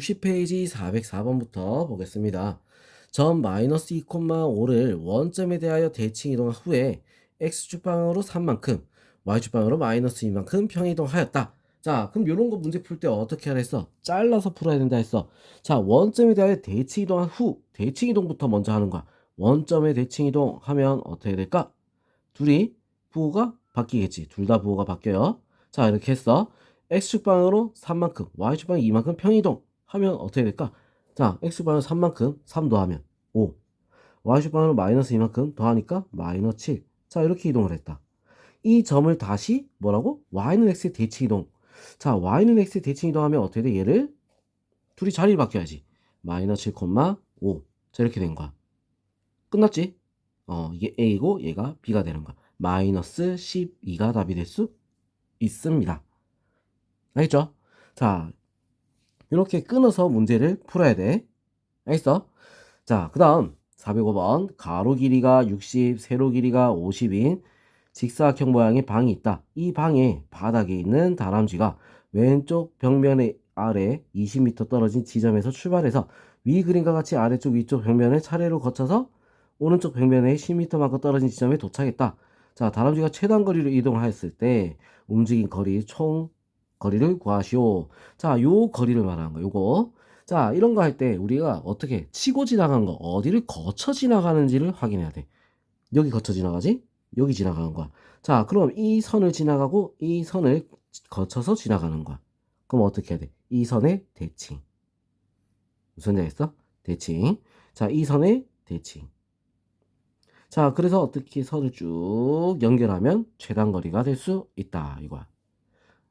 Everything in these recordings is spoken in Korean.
60페이지 404번부터 보겠습니다. 점 마이너스 2,5를 원점에 대하여 대칭 이동한 후에 x축 방향으로 3만큼, y축 방향으로 마이너스 2만큼 평이동하였다. 자, 그럼 이런 거 문제 풀 때 어떻게 하라 했어? 잘라서 풀어야 된다 했어. 자, 원점에 대하여 대칭 이동한 후, 대칭 이동부터 먼저 하는 거야. 원점에 대칭 이동 하면 어떻게 될까? 둘이 부호가 바뀌겠지. 둘 다 부호가 바뀌어요. 자, 이렇게 했어. x축 방향으로 3만큼, y축 방향 2만큼 평이동 하면 어떻게 될까? 자, x축 방향 3만큼 3 더하면 5. y축 방향으로 마이너스 2만큼 더하니까 마이너스 7. 자, 이렇게 이동을 했다. 이 점을 다시 뭐라고? y는 x의 대칭 이동. 자, y는 x의 대칭 이동하면 어떻게 돼? 얘를 둘이 자리를 바뀌어야지. 마이너스 7,5. 자, 이렇게 된 거야. 끝났지? 어, 이게 a고 얘가 b가 되는 거야. 마이너스 12가 답이 될 수 있습니다. 알겠죠? 자, 이렇게 끊어서 문제를 풀어야 돼. 알겠어? 자, 그 다음 405번 가로 길이가 60, 세로 길이가 50인 직사각형 모양의 방이 있다. 이 방의 바닥에 있는 다람쥐가 왼쪽 벽면의 아래 20m 떨어진 지점에서 출발해서 위 그림과 같이 아래쪽 위쪽 벽면을 차례로 거쳐서 오른쪽 벽면에 10m만큼 떨어진 지점에 도착했다. 자, 다람쥐가 최단 거리로 이동하였을 때 움직인 거리 총 거리를 구하시오. 자, 요 거리를 말하는 거. 요거. 자, 이런 거 할 때 우리가 어떻게 치고 지나간 거, 어디를 거쳐 지나가는지를 확인해야 돼. 여기 거쳐 지나가지? 여기 지나가는 거야. 자, 그럼 이 선을 지나가고 이 선을 거쳐서 지나가는 거야. 그럼 어떻게 해야 돼? 이 선의 대칭. 무슨 얘기했어? 대칭. 자, 이 선의 대칭. 자, 그래서 어떻게 선을 쭉 연결하면 최단 거리가 될 수 있다. 이거야.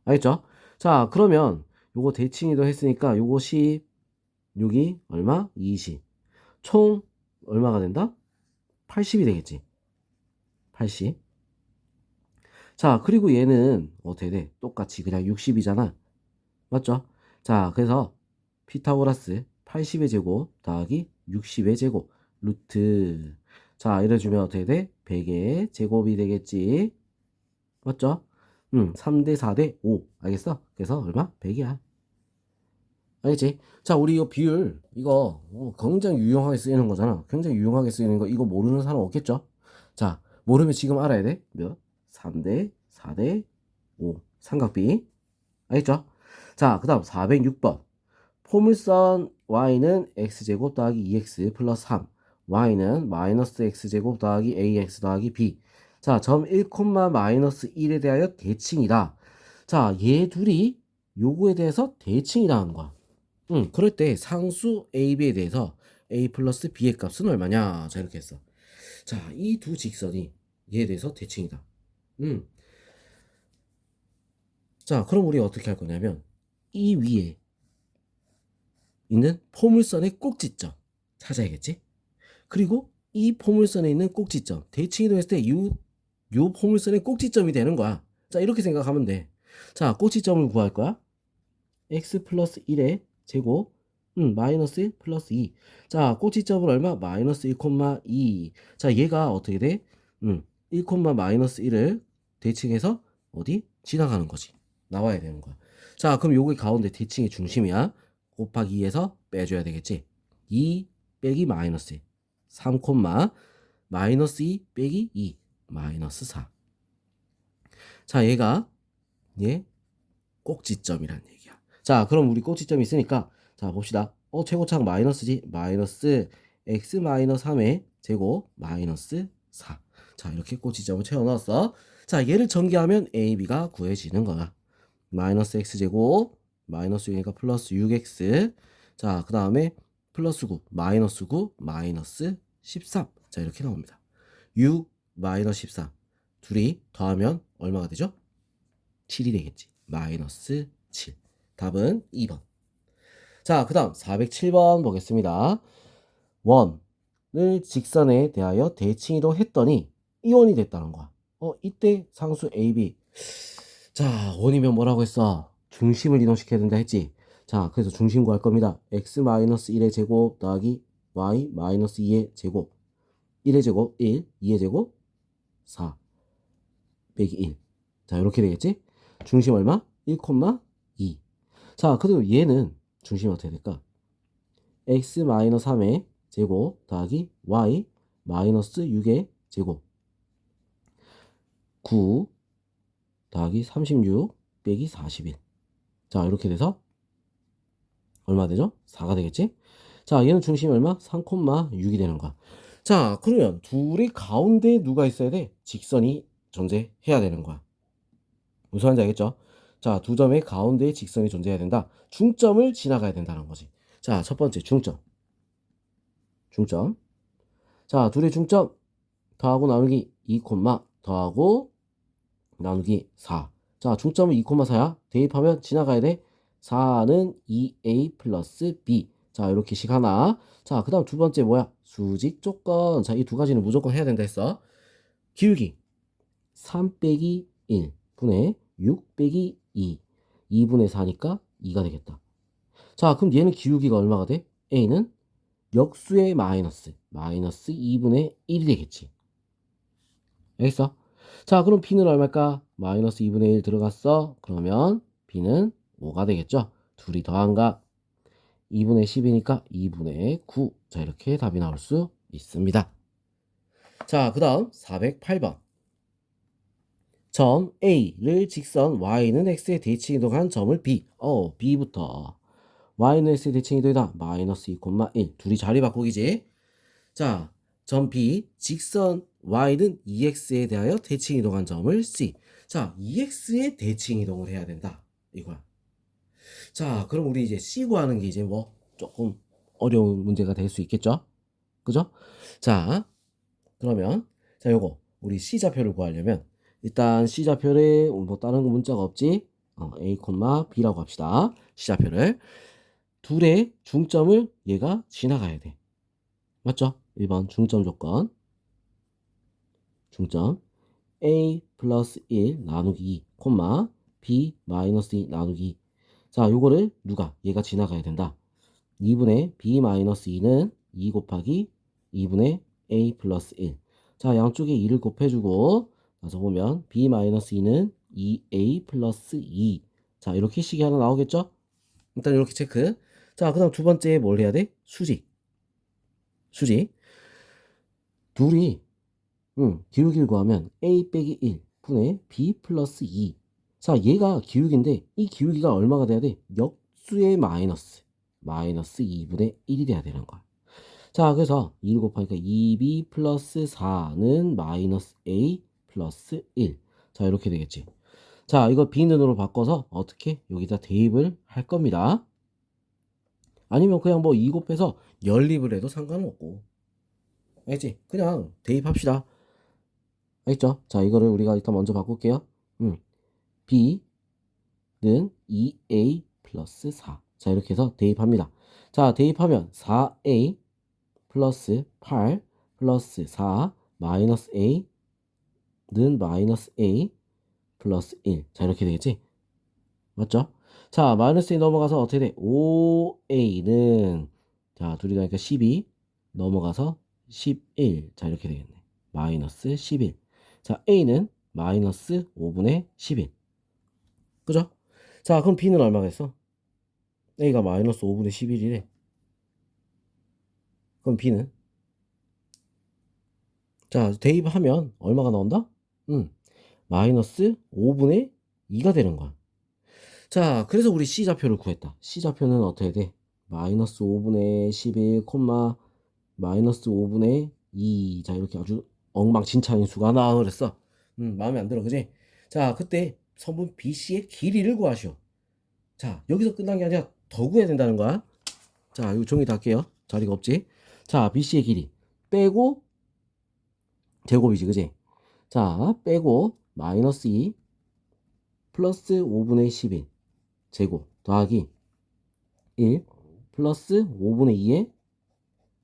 알겠죠? 자, 그러면 요거 대칭이도 했으니까 요거 10, 여기 얼마? 20. 총 얼마가 된다? 80이 되겠지. 80. 자, 그리고 얘는 어떻게 돼? 똑같이 그냥 60이잖아. 맞죠? 자, 그래서 피타고라스 80의 제곱 더하기 60의 제곱 루트 자, 이래주면 어떻게 돼? 100의 제곱이 되겠지. 맞죠? 음, 3대 4대 5. 알겠어? 그래서 얼마? 100이야. 알겠지? 자, 우리 이거 비율, 이거 어, 굉장히 유용하게 쓰이는 거잖아. 굉장히 유용하게 쓰이는 거, 이거 모르는 사람 없겠죠? 자, 모르면 지금 알아야 돼. 몇? 3대 4대 5. 삼각비. 알겠죠? 자, 그 다음 406번. 포물선 y는 x제곱 더하기 2x 플러스 3. y는 마이너스 x제곱 더하기 ax 더하기 b. 자, 점 1, 마이너스 1에 대하여 대칭이다. 자, 얘 둘이 요거에 대해서 대칭이라는 거야. 응, 그럴 때 상수 a, b에 대해서 a 플러스 b의 값은 얼마냐? 자, 이렇게 했어. 자, 이 두 직선이 얘에 대해서 대칭이다. 음. 자, 그럼 우리 어떻게 할 거냐면 이 위에 있는 포물선의 꼭지점 찾아야겠지? 그리고 이 포물선에 있는 꼭지점 대칭이동 했을 때 요, 요 포물선의 꼭지점이 되는 거야. 자, 이렇게 생각하면 돼. 자, 꼭지점을 구할 거야. x 플러스 1의 제곱 음, 마이너스 1 플러스 2. 자, 꼭지점은 얼마? 마이너스 1,2. 자, 얘가 어떻게 돼? 음, 1, 마이너스 1을 대칭해서 어디? 지나가는 거지. 나와야 되는 거야. 자, 그럼 요게 가운데 대칭의 중심이야. 곱하기 2에서 빼줘야 되겠지. 2 빼기 마이너스 1. 3, 마이너스 2 빼기 2. 마이너스 4. 자, 얘가 얘 꼭지점이란 얘기야. 자, 그럼 우리 꼭지점이 있으니까 자, 봅시다. 어, 최고차항 마이너스지. 마이너스 x 마이너스 3의 제곱 마이너스 4. 자, 이렇게 꼭지점을 채워 넣었어. 자, 얘를 전개하면 a, b가 구해지는 거야. 마이너스 x 제곱 마이너스 6이니까 플러스 6x. 자, 그 다음에 플러스 9, 마이너스 9, 마이너스 13. 자, 이렇게 나옵니다. 6, 마이너스 13. 둘이 더하면 얼마가 되죠? 7이 되겠지. 마이너스 7. 답은 2번. 자, 그 다음 407번 보겠습니다. 원을 직선에 대하여 대칭이동 했더니 이원이 됐다는 거야. 어, 이때 상수 AB. 자, 원이면 뭐라고 했어? 중심을 이동시켜야 된다 했지. 자, 그래서 중심 구할 겁니다. x-1의 제곱 더하기 y-2의 제곱. 1의 제곱 1, 2의 제곱 4 빼기 1. 자, 이렇게 되겠지? 중심 얼마? 1, 2. 자, 그리고 얘는 중심이 어떻게 될까? x 마이너스 3의 제곱 더하기 y 마이너스 6의 제곱 9 더하기 36 빼기 41. 자, 이렇게 돼서 얼마 되죠? 4가 되겠지? 자, 얘는 중심이 얼마? 3,6이 되는 거야. 자, 그러면 둘이 가운데에 누가 있어야 돼? 직선이 존재해야 되는 거야. 무슨 말인지 알겠죠? 자, 두 점의 가운데에 직선이 존재해야 된다. 중점을 지나가야 된다는 거지. 자, 첫 번째 중점. 중점. 자, 둘의 중점 더하고 나누기 2, 더하고 나누기 4. 자, 중점은 2, 4야. 대입하면 지나가야 돼. 4는 2a 플러스 b. 자, 이렇게 식 하나. 자, 그 다음 두 번째 뭐야? 수직 조건. 자, 이 두 가지는 무조건 해야 된다 했어. 기울기. 3 빼기 1 분의 6 빼기 2. 2분의 4니까 2가 되겠다. 자, 그럼 얘는 기울기가 얼마가 돼? a는 역수의 마이너스. 마이너스 2분의 1이 되겠지. 알겠어? 자, 그럼 b는 얼마일까? 마이너스 2분의 1 들어갔어. 그러면 b는 5가 되겠죠? 둘이 더한가? 2분의 10이니까 2분의 9. 자, 이렇게 답이 나올 수 있습니다. 자, 그 다음 408번. 점 A를 직선 Y는 X에 대칭 이동한 점을 B. 어, B부터. Y는 X에 대칭 이동이다. 마이너스 2, 1. 둘이 자리 바꾸기지. 자, 점 B. 직선 Y는 EX에 대하여 대칭 이동한 점을 C. 자, EX에 대칭 이동을 해야 된다. 이거야. 자, 그럼 우리 이제 C 구하는 게 이제 뭐 조금 어려운 문제가 될 수 있겠죠? 그죠? 자, 그러면 자, 요거 우리 C 좌표를 구하려면 일단 C 좌표에 뭐 다른 문자가 없지? 어, A, B라고 합시다. C 좌표를 둘의 중점을 얘가 지나가야 돼. 맞죠? 1번 중점 조건. 중점 A 플러스 1 나누기 2, 콤마 B 마이너스 2 나누기 2. 자, 요거를 누가? 얘가 지나가야 된다. 2분의 B 마이너스 2는 2 곱하기 2분의 A 플러스 1. 자, 양쪽에 2를 곱해주고, 나서 보면 B 마이너스 2는 2A 플러스 2. 자, 이렇게 식이 하나 나오겠죠? 일단 이렇게 체크. 자, 그 다음 두 번째 뭘 해야 돼? 수직. 수직. 둘이, 음, 기울기를 구하면 A 빼기 1 분의 B 플러스 2. 자, 얘가 기울기인데 이 기울기가 얼마가 돼야 돼? 역수의 마이너스. 마이너스 2분의 1이 돼야 되는 거야. 자, 그래서 2를 곱하니까 2b 플러스 4는 마이너스 a 플러스 1. 자, 이렇게 되겠지. 자, 이거 b는으로 바꿔서 어떻게 여기다 대입을 할 겁니다. 아니면 그냥 뭐 2 곱해서 연립을 해도 상관없고. 알겠지? 그냥 대입합시다. 알겠죠? 자, 이거를 우리가 일단 먼저 바꿀게요. 음. b는 2a 플러스 4. 자, 이렇게 해서 대입합니다. 자, 대입하면 4a 플러스 8 플러스 4 마이너스 a는 마이너스 a 플러스 1. 자, 이렇게 되겠지? 맞죠? 자, 마이너스 1 넘어가서 어떻게 돼? 5a는 자, 둘이 다니까 12 넘어가서 11. 자, 이렇게 되겠네. 마이너스 11. 자, a는 마이너스 5분의 11. 그죠? 자, 그럼 b는 얼마겠어? a가 마이너스 5분의 11이래. 그럼 b는? 자, 대입하면 얼마가 나온다? 음, 마이너스 5분의 2가 되는 거야. 자, 그래서 우리 C좌표를 구했다. C좌표는 어떻게 돼? 마이너스 5분의 11, 콤마, 마이너스 5분의 2. 자, 이렇게 아주 엉망진창인 수가 나와 그랬어. 음, 마음에 안 들어, 그지? 자, 그때 선분 BC의 길이를 구하시오. 자, 여기서 끝난 게 아니라 더 구해야 된다는 거야. 자, 이거 종이 다 할게요. 자리가 없지? 자, BC의 길이 빼고 제곱이지, 그지? 자, 빼고 마이너스 2 플러스 5분의 11 제곱 더하기 1 플러스 5분의 2의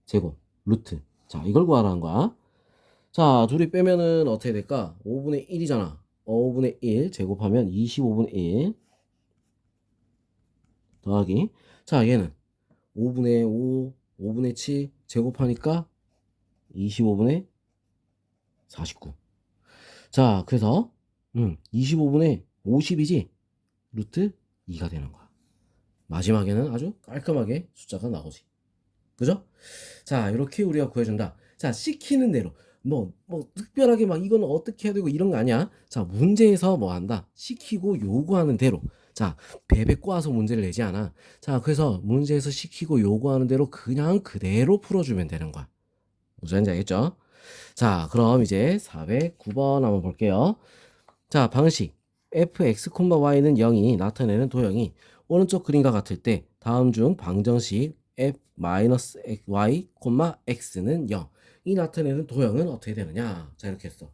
제곱 루트. 자, 이걸 구하라는 거야. 자, 둘이 빼면은 어떻게 될까? 5분의 1이잖아. 5분의 1 제곱하면 25분의 1 더하기 자 얘는 5분의 5 5분의 7 제곱하니까 25분의 49 자 그래서 음, 25분의 50이지 루트 2가 되는 거야 마지막에는 아주 깔끔하게 숫자가 나오지. 그죠? 자, 이렇게 우리가 구해준다. 자, 시키는 대로. 뭐, 뭐, 특별하게 막 이거는 어떻게 해야 되고 이런 거 아니야. 자, 문제에서 뭐 한다. 시키고 요구하는 대로. 자, 베베 꼬아서 문제를 내지 않아. 자, 그래서 문제에서 시키고 요구하는 대로 그냥 그대로 풀어주면 되는 거야. 무슨 말인지 알겠죠? 자, 그럼 이제 409번 한번 볼게요. 자, 방식. fx, y는 0이 나타내는 도형이 오른쪽 그림과 같을 때 다음 중 방정식 f y, x는 0. 이 나타내는 도형은 어떻게 되느냐? 자, 이렇게 했어.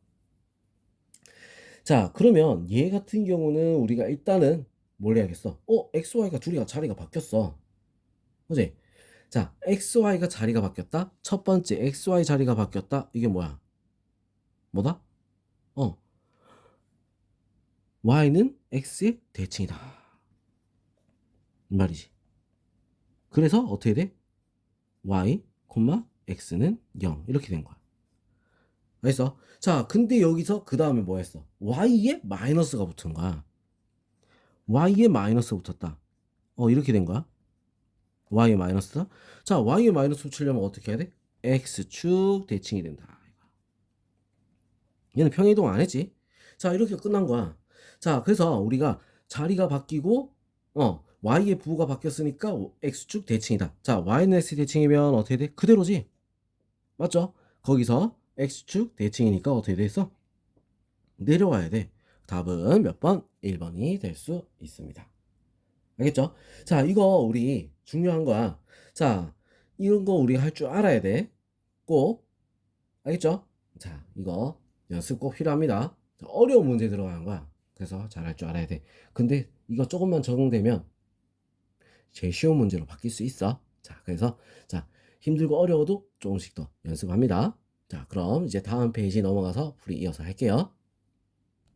자, 그러면 얘 같은 경우는 우리가 일단은 뭘 해야겠어? 어, x, y가 둘이가 자리가 바뀌었어. 그지? 자, x, y가 자리가 바뀌었다. 첫 번째 x, y 자리가 바뀌었다. 이게 뭐야? 뭐다? 어. y는 x의 대칭이다. 이 말이지. 그래서 어떻게 돼? y, x는 0 이렇게 된 거야. 알겠어? 자, 근데 여기서 그 다음에 뭐 했어? y에 마이너스가 붙은 거야. y에 마이너스 붙었다. 어, 이렇게 된 거야. y에 마이너스다. 자, y에 마이너스 붙이려면 어떻게 해야 돼? x축 대칭이 된다. 얘는 평행이동 안 했지? 자, 이렇게 끝난 거야. 자, 그래서 우리가 자리가 바뀌고, 어, y의 부호가 바뀌었으니까 x축 대칭이다. 자, y는 x 대칭이면 어떻게 돼? 그대로지? 맞죠? 거기서 x축 대칭이니까 어떻게 됐어? 내려와야 돼. 답은 몇 번? 1번이 될 수 있습니다. 알겠죠? 자, 이거 우리 중요한 거야. 자, 이런 거 우리 할 줄 알아야 돼. 꼭. 알겠죠? 자, 이거 연습 꼭 필요합니다. 자, 어려운 문제 들어가는 거야. 그래서 잘 할 줄 알아야 돼. 근데 이거 조금만 적응되면 제일 쉬운 문제로 바뀔 수 있어. 자, 그래서 자, 힘들고 어려워도 조금씩 더 연습합니다. 자, 그럼 이제 다음 페이지 넘어가서 풀이 이어서 할게요.